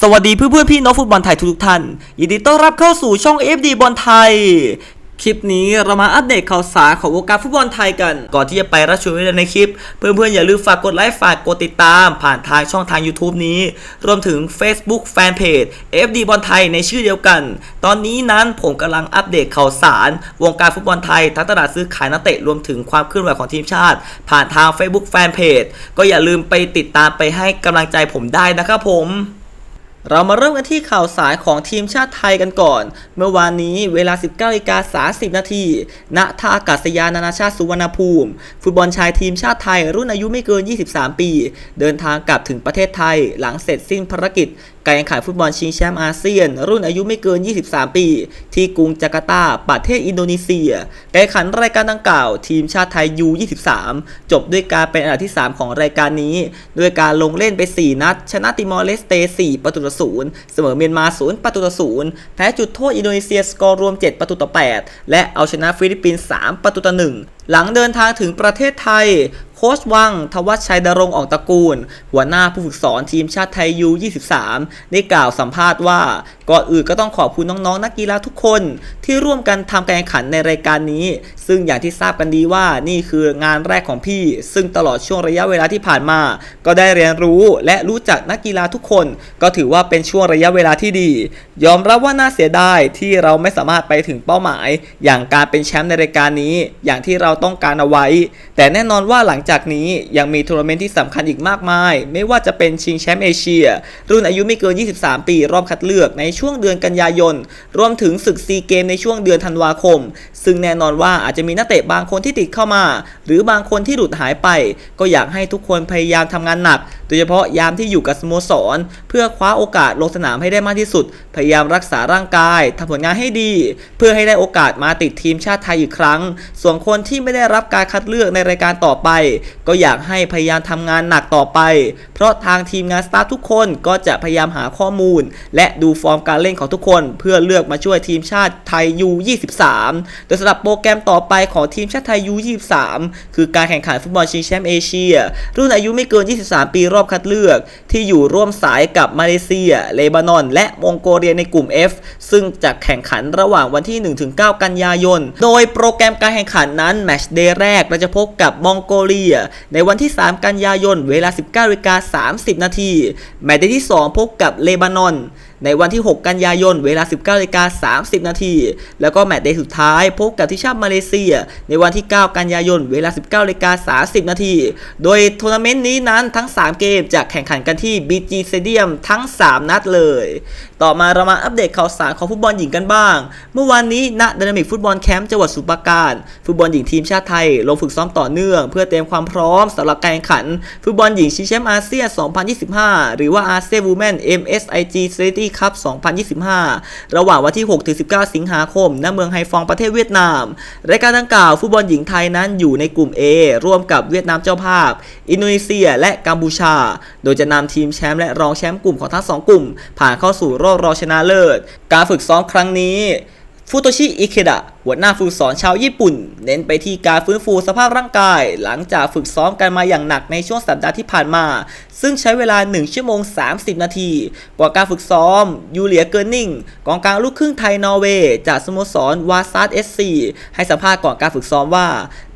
สวัสดีเพื่อนเพื่อนๆพี่น้องฟุตบอลไทยทุกท่าน ยินดีต้อนรับเข้าสู่ช่อง FD บอลไทย คลิปนี้เรามาอัปเดตข่าวสารของวงการฟุตบอลไทยกัน ก่อนที่จะไปรับชมในคลิป เพื่อนๆอย่าลืมฝากกดไลค์ฝากกดติดตาม ผ่านทางช่องทาง YouTube นี้ รวมถึง Facebook Fanpage FD บอลไทยในชื่อเดียวกัน ตอนนี้นั้นผมกำลังอัปเดตข่าวสาร วงการฟุตบอลไทยทั้งตลาดซื้อขายนักเตะรวมถึงความเคลื่อนไหวของทีมชาติ ผ่านทาง Facebook Fanpage ก็อย่าลืมไปติดตามไปให้กำลังใจผมได้นะครับผม เรามาเริ่มกันที่ข่าวสารของทีมชาติไทยกันก่อน เมื่อวานนี้เวลา 19นาฬิกา30 นาทีณท่าอากาศยานนานาชาติสุวรรณภูมิ ฟุตบอลชายทีมชาติไทยรุ่นอายุไม่เกิน 23 ปี เดินทางกลับถึงประเทศไทยหลังเสร็จสิ้นภารกิจ การแข่งขันฟุตบอลชิงแชมป์อาเซียน รุ่นอายุไม่เกิน 23 ปี ที่กรุงจาการ์ตา ประเทศอินโดนีเซีย การแข่งขันรายการดังกล่าว ทีมชาติไทย U23 จบด้วยการเป็นอันดับที่ 3 ของรายการนี้ ด้วยการลงเล่นไป 4 นัด ชนะติมอร์เลสเต 4 ประตูต่อศูนย์เสมอเมียนมา 0 ประตูต่อศูนย์แพ้จุดโทษอินโดนีเซียสกอร์รวม 7 ประตูต่อ 8 และเอาชนะฟิลิปปินส์ 3 ประตูต่อ 1 หลังเดินทางถึงประเทศไทย ค้ชวัง ทวัชชัยดรงออกตระกูล หัวหน้าผู้ฝึกสอนทีมชาติไทยยู23 ได้กล่าวสัมภาษณ์ว่า ก่อนอื่นก็ต้องขอบคุณน้องๆ นักกีฬาทุกคน ที่ร่วมกันทำการแข่งขันในรายการนี้ซึ่งอย่างที่ทราบกันดีว่านี่คืองานแรกของพี่ ซึ่งตลอดช่วงระยะเวลาที่ผ่านมา ก็ได้เรียนรู้และรู้จักนักกีฬาทุกคน ก็ถือว่าเป็นช่วงระยะเวลาที่ดี ยอมรับว่าน่าเสียดายที่เราไม่สามารถไปถึงเป้าหมาย อย่างการเป็นแชมป์ในรายการนี้ อย่างที่เราต้องการเอาไว้ แต่แน่นอนว่าหลังจากนี้ยังมีทัวร์นาเมนต์ที่สำคัญอีกมากมาย ไม่ว่าจะเป็นชิงแชมป์เอเชีย รุ่นอายุไม่เกิน 23 ปีรอบคัดเลือกในช่วงเดือนกันยายนรวมถึงศึกซีเกมในช่วงเดือนธันวาคม ซึ่งแน่นอนว่าอาจจะมีนักเตะบางคนที่ติดเข้ามา หรือบางคนที่หลุดหายไป ก็อยากให้ทุกคนพยายามทำงานหนักโดยเฉพาะยามที่อยู่กับสโมสร เพื่อคว้าโอกาสลงสนามให้ได้มากที่สุด พยายามรักษาร่างกายทำผลงานให้ดี เพื่อให้ได้โอกาสมาติดทีมชาติไทยอีกครั้ง ส่วนคนที่ไม่ได้รับการคัดเลือกในรายการต่อไป ก็อยากให้พยายามทำงานหนักต่อไป เพราะทางทีมงานสตาฟทุกคนก็จะพยายามหาข้อมูล และดูฟอร์มการเล่นของทุกคน เพื่อเลือกมาช่วยทีมชาติไทย U23 โดยสำหรับโปรแกรมต่อไปของทีมชาติไทย U23 คือการแข่งขันฟุตบอลชิงแชมป์เอเชีย รุ่นอายุไม่เกิน 23 ปีรอบคัดเลือก ที่อยู่ร่วมสายกับมาเลเซีย เลบานอน และมองโกเลียในกลุ่ม F ซึ่งจะแข่งขันระหว่างวันที่ 1-9 กันยายน โดยโปรแกรมการแข่งขันนั้นแมชเดย์แรกเราจะพบกับมองโกเลีย ในวันที่ 3 กันยายน เวลา 19นาฬิกา30 นาทีแมตช์เดย์ที่ 2 พบกับเลบานอน ในวันที่ 6 กันยายน เวลา 19นาฬิกา30 นาที แล้วก็แมตช์เดย์สุดท้าย พบกับที่ชาติมาเลเซีย ในวันที่ 9 กันยายน เวลา 19นาฬิกา30 นาที โดยทัวร์นาเมนต์นี้นั้นทั้ง 3 เกมจะแข่งขันกันที่ BG Stadium ทั้ง 3 นัดเลย ต่อมาเรามาอัปเดตข่าวสารของฟุตบอลหญิงกันบ้าง เมื่อวานนี้ณดินามิกฟุตบอลแคมป์จังหวัดสุพรปราการ ฟุตบอลหญิงทีมชาติไทย ลงฝึกซ้อมต่อเนื่อง เพื่อเตรียมความพร้อมสำหรับการแข่งขัน ฟุตบอลหญิงชิงแชมป์อาเซียน 2025 หรือว่าอาเซียนวูแมน MSIG ครับ 2025 ระหว่างวันที่ 6-19 สิงหาคม ณ เมืองไฮฟองประเทศเวียดนาม รายการดังกล่าวฟุตบอลหญิงไทยนั้นอยู่ในกลุ่ม A ร่วมกับเวียดนามเจ้าภาพ อินโดนีเซีย และกัมพูชา โดยจะนำทีมแชมป์และรองแชมป์กลุ่มของทั้งสองกลุ่ม ผ่านเข้าสู่รอบรองชนะเลิศ การฝึกซ้อมครั้งนี้ ฟุโตชิ อิเคดะ หัวหน้าฝึกสอนชาวญี่ปุ่น เน้นไปที่การฟื้นฟูสภาพร่างกาย หลังจากฝึกซ้อมกันมาอย่างหนักในช่วงสัปดาห์ที่ผ่านมา ซึ่งใช้เวลา 1 ชั่วโมง 30 นาทีกว่าการฝึกซ้อม ยูเลียเกิร์นิงกองกลางลูกครึ่งไทยนอร์เวย์จากสโมสรวาซาร์ดเอสซีให้สัมภาษณ์ก่อนการฝึกซ้อมว่า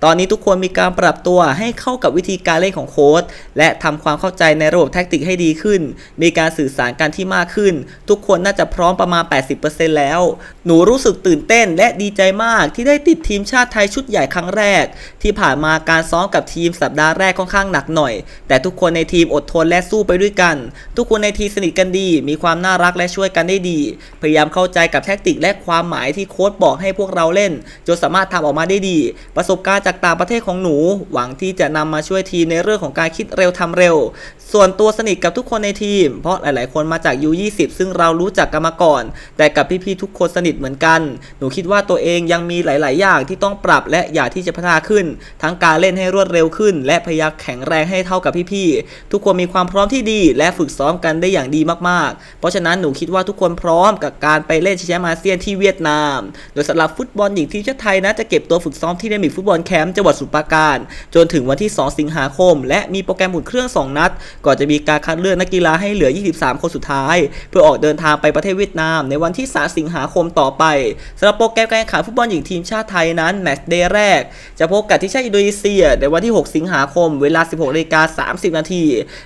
ตอนนี้ทุกคนมีการปรับตัวให้เข้ากับวิธีการเล่นของโค้ชและทำความเข้าใจในระบบแท็กติกให้ดีขึ้น มีการสื่อสารกันที่มากขึ้น ทุกคนน่าจะพร้อมประมาณ 80%แล้ว หนูรู้สึกตื่นเต้นและดีใจมากที่ได้ติดทีมชาติไทยชุดใหญ่ครั้งแรก ที่ผ่านมาการซ้อมกับทีมสัปดาห์แรกค่อนข้างหนักหน่อย แต่ทุกคนในทีมอดทนและสู้ไปด้วยกัน ทุกคนในทีมสนิทกันดี มีความน่ารักและช่วยกันได้ดี พยายามเข้าใจกับแท็กติกและความหมายที่โค้ชบอกให้พวกเราเล่น จนสามารถทำออกมาได้ดี ประสบการณ์จากต่างประเทศของหนู หวังที่จะนำมาช่วยทีมในเรื่องของการคิดเร็วทำเร็ว ส่วนตัวสนิทกับทุกคนในทีม เพราะหลาย ๆ คนมาจาก U20 ซึ่งเรารู้จักกันมาก่อน แต่กับพี่ ๆ ทุกคนสนิทเหมือนกัน หนูคิดว่าตัวเองยังมีหลาย ๆ อย่างที่ต้องปรับและอยากที่จะพัฒนาขึ้น ทั้งการเล่นให้รวดเร็วขึ้น และพยายามแข็งแรงให้เท่ากับพี่ๆทุกคนมีความพร้อมที่ดี และฝึกซ้อมกันได้อย่างดีมากๆ เพราะฉะนั้นหนูคิดว่าทุกคนพร้อมกับการไปเล่นชิงแชมป์อาเซียนที่เวียดนาม โดยสำหรับฟุตบอลหญิงทีมชาติไทยนะจะเก็บตัวฝึกซ้อมที่เดมิกฟุตบอลแคมป์จังหวัดสุพรราการจนถึงวันที่ 2 สิงหาคม และมีโปรแกรมอุ่นเครื่อง 2 นัด ก่อนจะมีการคัดเลือกนักกีฬาให้เหลือ 23 คนสุดท้าย เพื่อออกเดินทางไปประเทศเวียดนาม ในวันที่ 3 สิงหาคมต่อไปสำหรับโปรแกรมการแข่งขันฟุตบอลบอลหญิงทีมชาติไทยนั้นแมตช์เดย์แรก จะพบกับที่ชาติอินโดนีเซีย ในวันที่ 6 สิงหาคม เวลา 16นาฬิกา30 นาที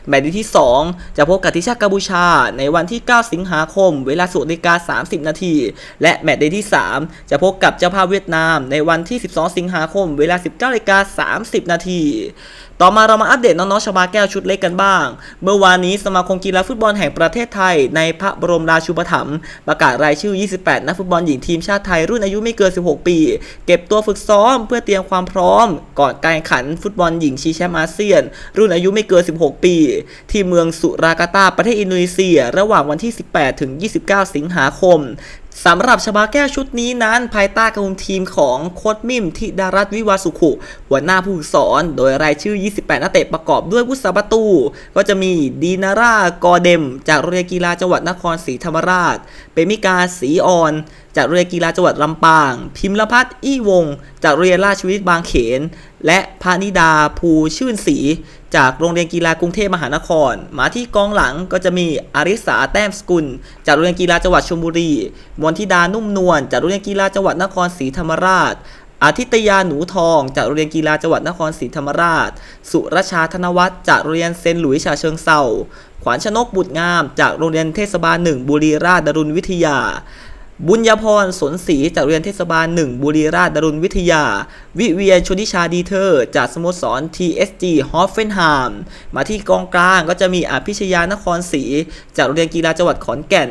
แมตช์ที่ 2 จะพบกับที่ชาติกัมพูชา ในวันที่ 9 สิงหาคม เวลา16นาฬิกา30 นาที และแมตช์เดย์ที่ 3 จะพบกับเจ้าภาพเวียดนาม ในวันที่ 12 สิงหาคม เวลา 19นาฬิกา30 นาทีต่อมาเรามาอัปเดตน้องๆชาบาแก้วชุดเล็กกันบ้าง เมื่อวานนี้สมาคมกีฬาฟุตบอลแห่งประเทศไทย ในพระบรมราชูปถัมภ์ประกาศรายชื่อ 28 นักฟุตบอลหญิงทีมชาติไทยรุ่นอายุไม่เกิน 16 ปี เก็บตัวฝึกซ้อมเพื่อเตรียมความพร้อม ก่อนการแข่งขันฟุตบอลหญิงชิงแชมป์อาเซียน รุ่นอายุไม่เกิน 16 ปี ที่เมืองสุรากาตาประเทศอินโดนีเซีย ระหว่างวันที่ 18 ถึง 29 สิงหาคม สำหรับชบาแก้วชุดนี้นั้น ภายใต้การคุมทีมของโค้ชมิมทิดารัตวิวาสุขุ หัวหน้าผู้ฝึกสอน โดยรายชื่อ 28 นักเตะประกอบด้วยผู้สาประตู ก็จะมีดีนารากอเดม จากโรงเรียนกีฬาจังหวัดนครศรีธรรมราช เปมิกาสีออน จากโรงเรียนกีฬาจังหวัดลำปาง พิมพ์ละพัฒน์อี้วง จากโรงเรียนราชวิทย์บางเขน และพานิดาภูชื่นศรีจากโรงเรียนกีฬากรุงเทพมหานคร มาที่กองหลังก็จะมีอาริสาแต้มสกุล จากโรงเรียนกีฬาจังหวัดชลบุรีมนทิดานุ่มนวลจากโรงเรียนกีฬาจังหวัดนครศรีธรรมราชอาทิตยาหนูทอง จากโรงเรียนกีฬาจังหวัดนครศรีธรรมราช สุรชาธนวัฒน์จากโรงเรียนเซนหลุยส์ฉะเชิงเซาขวัญชนกบุตรงาม จากโรงเรียนเทศบาลหนึ่งบุรีราชดรุณวิทยา บุญญาพรสนศรีจากโรงเรียนเทศบาลหนึ่งบุรีราชดรุณวิทยา วิเวียนชนิชาดีเทอร์จากสโมสร TSG ฮอฟเฟนไฮม์มาที่กองกลางก็จะมีอภิชยานครศรีจากโรงเรียนกีฬาจังหวัดขอนแก่น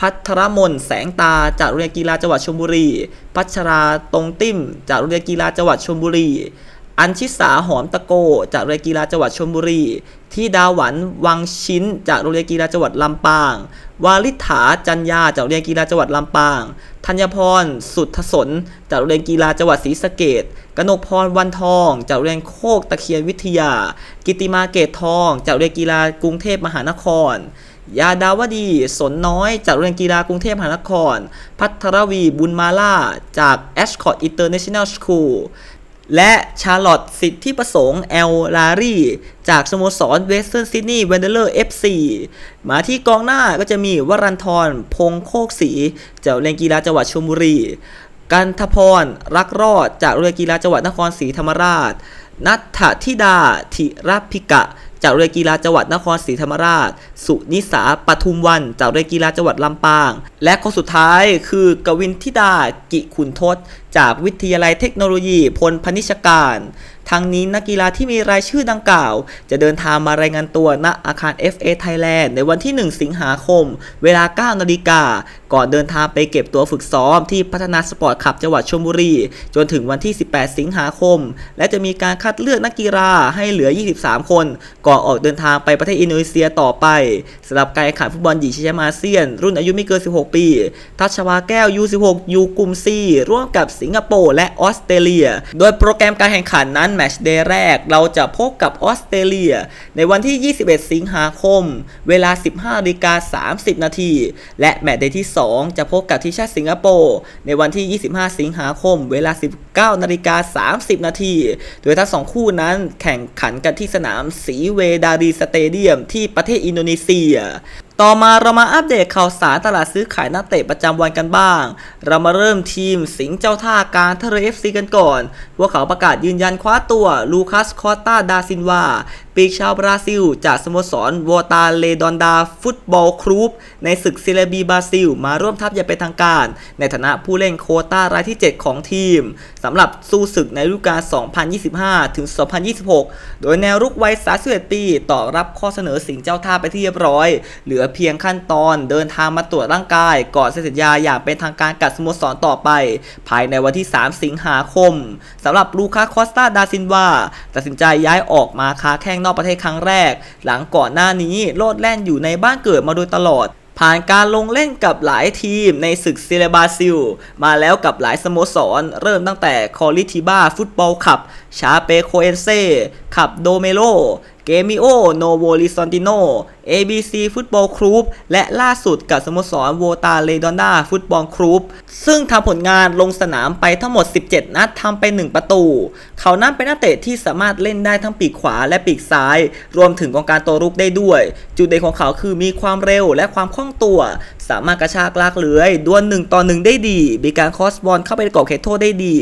พัทรมนแสงตาจากโรงเรียนกีฬาจังหวัดชลบุรี พัชราตรงติ้มจากโรงเรียนกีฬาจังหวัดชลบุรี อัญชิสาหอมตะโก จากโรงเรียนกีฬาจังหวัดชลบุรี ที่ดาหวันวังชิ้น จากโรงเรียนกีฬาจังหวัดลำปาง วาลิฐาจันยาจากโรงเรียนกีฬาจังหวัดลำปาง ธัญพร สุทธสน จากโรงเรียนกีฬาจังหวัดศรีสะเกดกนกพรวันทอง จากโรงเรียนโคกตะเคียนวิทยา กิติมาเกตทอง จากโรงเรียนกีฬากรุงเทพมหานครยาดาวดีสนน้อยจากโรงเรียนกีฬากรุงเทพมหานคร พัทรวีบุญมาล่า จากแอชคอร์ดอินเตอร์เนชั่นแนลสคูล และชาร์ลอตต์สิทธิประสงค์ แอลลารีจากสโมสรเวสเทิร์นซิดนีย์เวนเดอร์เอฟซีมาที่กองหน้าก็จะมีวรันทรพงโคกศรีจากโรงเรียนกีฬาจังหวัดชลบุรี กันทพรรักรอดจากโรงเรียนกีฬาจังหวัดนครศรีธรรมราชนัทธธิดาธิรพิกะจากเรียนกีฬาจังหวัดนครศรีธรรมราช สุนิสาปทุมวัน จากเรียนกีฬาจังหวัดลำปาง และคนสุดท้ายคือกวินธิดากิขุนทศ จากวิทยาลัยเทคโนโลยีพลพนิชการทั้งนี้นักกีฬาที่มีรายชื่อดังกล่าว จะเดินทางมารายงานตัวณอาคาร FA Thailand ในวันที่ 1 สิงหาคม เวลา 9 นาฬิกา ก่อนเดินทางไปเก็บตัวฝึกซ้อมที่พัฒนาสปอร์ตคลับจังหวัดชลบุรี จนถึงวันที่ 18 สิงหาคม และจะมีการคัดเลือกนักกีฬาให้เหลือ 23 คนก่อนออกเดินทางไปประเทศอินโดนีเซียต่อไปสำหรับการแข่งขันฟุตบอลหญิงชิงแชมป์อาเซียน รุ่นอายุไม่เกิน 16 ปี ทัชวาแก้ว U16 ยูกลุ่ม C ร่วมกับสิงคโปร์และออสเตรเลีย โดยโปรแกรมการแข่งขันนั้นแมตช์เดย์แรกเราจะพบกับออสเตรเลีย ในวันที่ 21 สิงหาคม เวลา 15นาฬิกา30 นาที และแมตช์เดย์ที่ 2 จะพบกับทีมชาติสิงคโปร์ในวันที่ 25 สิงหาคม เวลา 19นาฬิกา30 นาที โดยทั้งสองคู่นั้นแข่งขันกันที่สนามสีเวดารีสเตเดียมที่ประเทศอินโดนีเซีย ต่อมาเรามาอัปเดตข่าวสารตลาดซื้อขายนักเตะประจำวันกันบ้าง เรามาเริ่มทีมสิงห์เจ้าท่าการทะเลเอฟซีกันก่อนพวกเขาประกาศยืนยันคว้าตัวลูคัสคอตตาดาซินวาปีกชาวบราซิล จากสโมสรวอตาเลดอนดาฟุตบอลครูปในศึกซิเลบีบราซิล มาร่วมทัพอย่างเป็นทางการ ในฐานะผู้เล่นโคต้ารายที่ 7 ของทีมสำหรับสู้ศึกในฤดูกาล 2025 ถึง 2026 โดยแนวรุกวัย 31 ปีตอบรับข้อเสนอสิงเจ้าท่าไปที่เรียบร้อย เหลือเพียงขั้นตอนเดินทางมาตรวจร่างกายก่อนเซ็นสัญญาอย่างเป็นทางการกับสโมสรต่อไป ภายในวันที่ 3 สิงหาคมสำหรับลูคาคอสตาดาซินวาตัดสินใจย้ายออกมาค้าแข้งนอกประเทศครั้งแรก หลังก่อนหน้านี้โลดแล่นอยู่ในบ้านเกิดมาโดยตลอดผ่านการลงเล่นกับหลายทีมในศึกเซเลบาซิล มาแล้วกับหลายสโมสร เริ่มตั้งแต่คอริทิบ้าฟุตบอลคับ ชาเปโคเอนเซ่ขับโดเมโล เกมิโอโนโวลิซอนติโน ABC ฟุตบอลครูปและล่าสุดกับสโมสรโวตาเลดอนาฟุตบอลครูปซึ่งทำผลงานลงสนามไปทั้งหมด 17 นัดทำไป 1 ประตู เขานั้นเป็นนักเตะที่สามารถเล่นได้ทั้งปีกขวาและปีกซ้าย รวมถึงกองการตัวรุกได้ด้วย จุดเด่นของเขาคือมีความเร็วและความคล่องตัว สามารถกระชากลากเลื้อยดวลหนึ่งต่อหนึ่งได้ดีมีการคอสบอลเข้าไปในกรอบเขตโทษได้ดี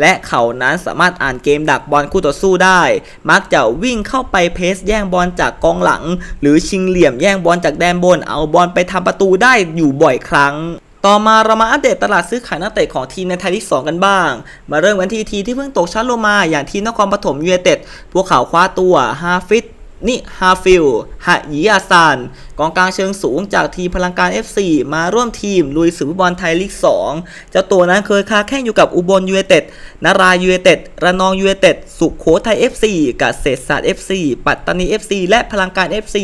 และเขานั้นสามารถอ่านเกมดักบอลคู่ต่อสู้ได้ มักจะวิ่งเข้าไปเพสแย่งบอลจากกองหลัง หรือชิงเหลี่ยมแย่งบอลจากแดนบน เอาบอลไปทำประตูได้อยู่บ่อยครั้งต่อมาเรามาอัปเดตตลาดซื้อขายนักเตะของทีมในไทยลีก2กันบ้าง มาเริ่มกันที่ทีที่เพิ่งตกชั้นลงมาอย่างทีมนครปฐมยูเนเต็ด พวกเขาคว้าตัวฮาฟิต นิฮาฟิลฮะยีอาซานกองกลางเชิงสูงจากทีมพลังการ FC มาร่วมทีม ลุยศึกฟุตบอลไทยลีก 2 เจ้าตัวนั้นเคยค้าแข่งอยู่กับอุบลยูไนเต็ดนารายูไนเต็ดระนองยูไนเต็ดสุขโขทัย FC กเกษตรศาสตร์ FC ปัตตานี FC และพลังการ FC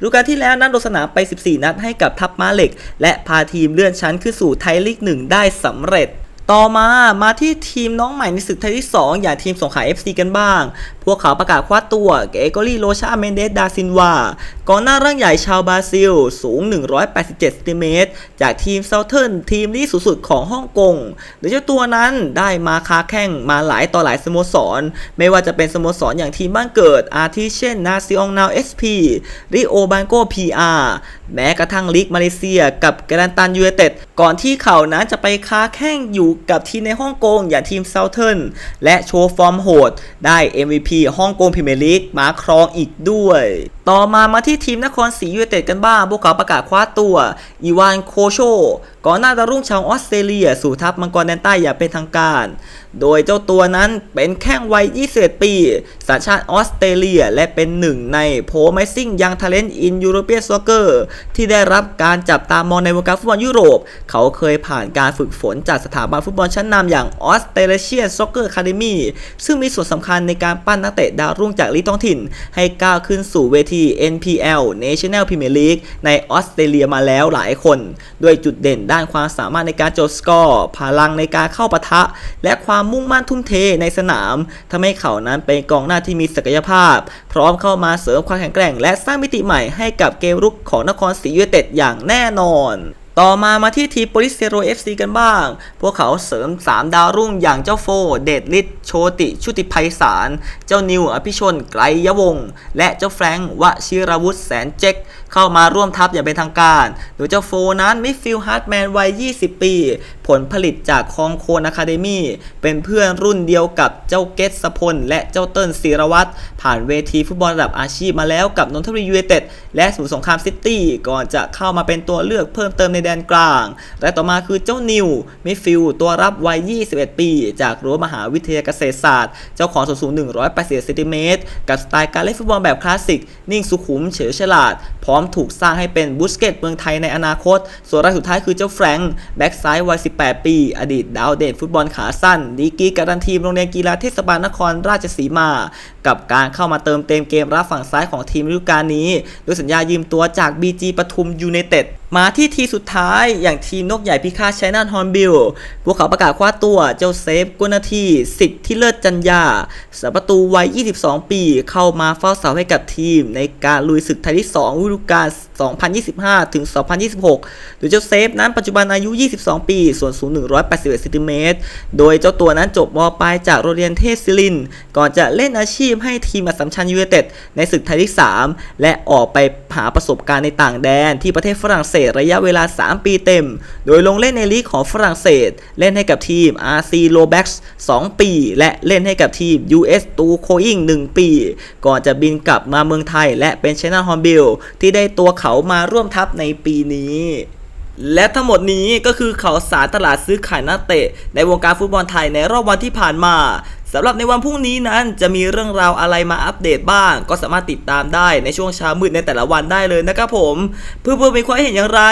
ฤดูกาลที่แล้วนั้นลงสนามไป 14 นัดให้กับทัพม้าเหล็ก และพาทีมเลื่อนชั้นขึ้นสู่ไทยลีก 1 ได้สำเร็จ ต่อมามาที่ทีมน้องใหม่ในศึกไทยที่ 2 อย่างทีมสงขลา FC กันบ้าง พวกเขาประกาศคว้าตัวเกโกลีโรชาเมนเดสดาซินวากองหน้าร่างใหญ่ชาวบราซิล สูง 187เซนติเมตรจากทีมเซาเทิร์นทีมที่สูงสุดของฮ่องกงโดยเจ้าตัวนั้นได้มาค้าแข่งมาหลายต่อหลายสโมสร ไม่ว่าจะเป็นสโมสรอย่างทีมบ้านเกิด อาทิเช่นนาซิองนาวเอสพีริโอบันโกพีอาร์แม้กระทั่งลีกมาเลเซีย กับกรันตันยูไนเต็ดก่อนที่เขานั้นจะไปค้าแข่งอยู่กับทีมในฮ่องกงอย่างทีมเซาเทิร์นและโชว์ฟอร์มโหด ได้ MVP ฮ่องกงพรีเมียร์ลีกมาครองอีกด้วย ต่อมามาที่ทีมนครศรียูไนเต็ดกันบ้างพวกเขาประกาศคว้าตัวอีวานโคโช ก่อนหน้าดาวรุ่งชาวออสเตรเลีย สู่ทัพมังกรแดนใต้อย่างเป็นทางการ โดยเจ้าตัวนั้นเป็นแข้งวัย 21 ปี สัญชาติออสเตรเลีย และเป็นหนึ่งในโพไมซิ่งยังท a เลน t ์อินยูโรเปียน c อกเกอร์ที่ได้รับการจับตามองในวงการฟุตบอลยุโรป เขาเคยผ่านการฝึกฝนจากสถาบันฟุตบอลชั้นนำอย่างออสเตรเลียน c อกเกอร์คาเดมีซึ่งมีส่วนสำคัญในการปั้นนักเตะดาวรุ่งจากลีกท้องถิ่น ให้ก้าวขึ้นสู่เวที NPL National Premier League ในออสเตรเลียมาแล้วหลายคน ด้วยจุดเด่นด้านความสามารถในการโจทย์สกอร์ พลังในการเข้าปะทะ และความมุ่งมั่นทุ่มเทในสนามทำให้เขานั้นเป็นกองหน้าที่มีศักยภาพ พร้อมเข้ามาเสริมความแข็งแกร่ง และสร้างมิติใหม่ให้กับเกมรุกของนครศรียูไนเต็ดอย่างแน่นอนต่อมามาที่ทีมโปลิสเซโร FC กันบ้าง พวกเขาเสริม 3 ดาวรุ่งอย่างเจ้าโฟ เดดลิทโชติ ชุติภัยสาร เจ้านิว อภิชน ไกรยวงศ์และเจ้าแฟรงค์วชิรวุฒิแสนเจ็ก เข้ามาร่วมทัพอย่างเป็นทางการ โดยเจ้าโฟนั้นมิดฟิลด์ฮาร์ดแมนวัย 20 ปี ผลผลิตจากคองโคนอะคาเดมี่เป็นเพื่อนรุ่นเดียวกับเจ้าเกตสพล และเจ้าเติ้ลศิรวัตรผ่านเวทีฟุตบอลระดับอาชีพมาแล้วกับนนทบุรียูไนเต็ดและสมุทรสงครามซิตี้ก่อนจะเข้ามาเป็นตัวเลือกเพิ่มเติมในแดนกลาง และต่อมาคือเจ้านิวมิดฟิลด์ตัวรับวัย 21 ปี จากรั้วมหาวิทยาลัยเกษตรศาสตร์ เจ้าของส่วนสูง180เซนติเมตรกับสไตล์การเล่นฟุตบอลแบบคลาสสิกนิ่งสุขุมเฉลียวฉลาดพร้อมถูกสร้างให้เป็นบุสเกตเมืองไทยในอนาคต ส่วนรายสุดท้ายคือเจ้าแฟรงค์แบ็กซ้ายวัย 18 ปี อดีตดาวเด่นฟุตบอลขาสั้น ดีกีการันทีมโรงเรียนกีฬาเทศบาลนครราชสีมา กับการเข้ามาเติมเต็มเกมรับฝั่งซ้ายของทีมฤดูกาลนี้ด้วยสัญญายืมตัวจาก BG ปทุมยูไนเต็ดมาที่ทีสุดท้ายอย่างทีมนกใหญ่พิฆาตไชน่าฮอนบิล พวกเขาประกาศคว้าตัวเจ้าเซฟกุนาทีสิทธิ์ที่เลิศจันยาสประตูวัย 22 ปี เข้ามาเฝ้าเสาให้กับทีมในการลุยศึกไทยที่2ฤดูกาล 2025 ถึง 2026 โดยเจ้าเซฟนั้นปัจจุบันอายุ 22 ปี ส่วนสูง 181เซนติเมตร โดยเจ้าตัวนั้นจบมปลายจากโรงเรียนเทพศิริน ก่อนจะเล่นอาชีพให้ทีมอัสสัมชัญยูไนเต็ดในศึกไทยที่3และออกไปหาประสบการณ์ในต่างแดน ที่ประเทศฝรั่งเศสระยะเวลา 3 ปีเต็ม โดยลงเล่นในลีกของฝรั่งเศส เล่นให้กับทีม RC l o b a x 2ปี และเล่นให้กับทีม US ตูโคอิง1ปี ก่อนจะบินกลับมาเมืองไทย และเป็นชนะฮอนบิลที่ได้ตัวเขามาร่วมทัพในปีนี้ และทั้งหมดนี้ก็คือข่าวสารตลาดซื้อขายนักเตะ ในวงการฟุตบอลไทยในรอบวันที่ผ่านมาสำหรับในวันพรุ่งนี้นั้นจะมีเรื่องราวอะไรมาอัปเดตบ้าง ก็สามารถติดตามได้ในช่วงเช้ามืดในแต่ละวันได้เลยนะครับผม เพื่อเพื่อมีความเห็นอย่างไร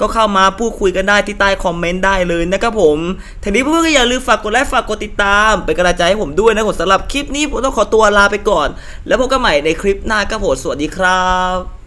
ก็เข้ามาพูดคุยกันได้ที่ใต้คอมเมนต์ได้เลยนะครับผมทีนี้เพื่อนๆก็อย่าลืมฝากกดไลค์ฝากกดติดตามเป็นกำลังใจให้ผมด้วยนะผมสำหรับคลิปนี้ผมต้องขอตัวลาไปก่อน แล้วพบกันใหม่ในคลิปหน้าครับผมสวัสดีครับ